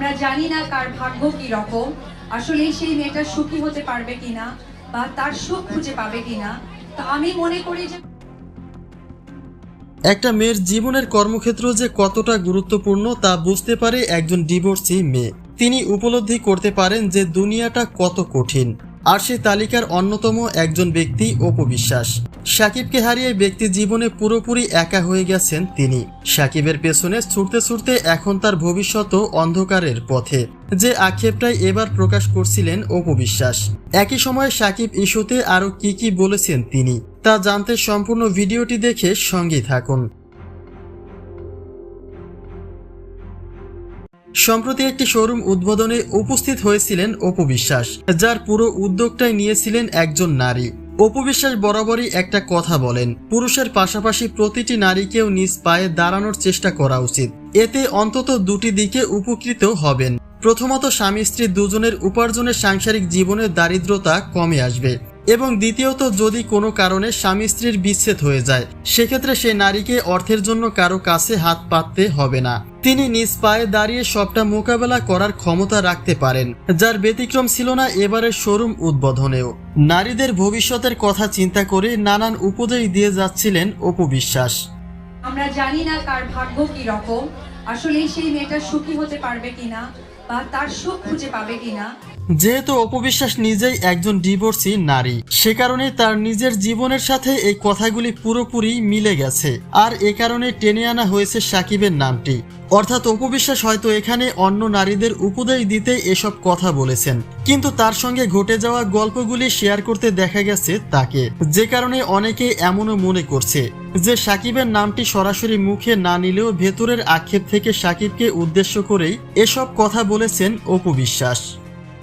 আমরা জানি না কার ভাগ্য কি রকম। আসলে সেই মেয়েটা সুখী হতে পারবে কিনা বা তার সুখ খুঁজে পাবে কিনা, তো আমি মনে করি যে একটা মেয়ের জীবনের কর্মক্ষেত্র যে কতটা গুরুত্বপূর্ণ তা বুঝতে পারে একজন ডিভোর্সি মেয়ে। তিনি উপলব্ধি করতে পারেন যে দুনিয়াটা কত কঠিন, আর সে তালিকার অন্যতম একজন ব্যক্তি অপবিশ্বাস। সাকিবকে হারিয়ে ব্যক্তি জীবনে পুরোপুরি একা হয়ে গেছেন তিনি। সাকিবের পেছনে ছুটতে ছুটতে এখন তার ভবিষ্যৎ অন্ধকারের পথে। যে আক্ষেপটাই এবার প্রকাশ করছিলেন অপবিশ্বাস একই সময়ে সাকিব ইস্যুতে আরও কি কি বলেছেন তিনি, তা জানতে সম্পূর্ণ ভিডিওটি দেখে সঙ্গেই থাকুন। সম্প্রতি একটি শোরুম উদ্বোধনে উপস্থিত হয়েছিলেন অপু বিশ্বাস, যার পুরো উদ্যোগটাই নিয়েছিলেন একজন নারী। অপু বিশ্বাস বরাবরই একটা কথা বলেন, পুরুষের পাশাপাশি প্রতিটি নারীকেও নিজ পায়ে দাঁড়ানোর চেষ্টা করা উচিত। এতে অন্তত দুটি দিকে উপকৃত হবেন। প্রথমত স্বামী স্ত্রী দুজনের উপার্জনের সাংসারিক জীবনের দারিদ্রতা কমে আসবে। এবং দ্বিতীয়ত, যদি কোনো কারণে স্বামী স্ত্রীর বিচ্ছেদ হয়ে যায়, সেক্ষেত্রে সে নারীকে অর্থের জন্য কারও কাছে হাত পাততে হবে না। তিনি নিজ পায়ে দাঁড়িয়ে সবটা মোকাবেলা করার ক্ষমতা রাখতে পারেন, যার ব্যতিক্রম ছিল না এবারের শোরুম উদ্বোধনেও। নারীদের ভবিষ্যতের কথা চিন্তা করে নানান উপদেশ দিয়ে যাচ্ছিলেন অপু বিশ্বাস। আমরা জানি না কার ভাগ্য কি রকম আসলে সেই মেয়েটা সুখী হতে পারবে কিনা, বা তার সুখ খুঁজে পাবে কিনা যেহেতু অপবিশ্বাস নিজেই একজন ডিভোর্সি নারী, সে কারণে তার নিজের জীবনের সাথে এই কথাগুলি পুরোপুরি মিলে গেছে। আর এ কারণে টেনে আনা হয়েছে সাকিবের নামটি। অর্থাৎ অপবিশ্বাস হয়তো এখানে অন্য নারীদের উপদেশ দিতে এসব কথা বলেছেন। কিন্তু তার সঙ্গে ঘটে যাওয়া গল্পগুলি শেয়ার করতে দেখা গেছে তাকে। যে কারণে অনেকে এমনও মনে করছে যে সাকিবের নামটি সরাসরি মুখে না নিলেও ভেতরের আক্ষেপ থেকে সাকিবকে উদ্দেশ্য করেই এসব কথা বলেছেন অপু বিশ্বাস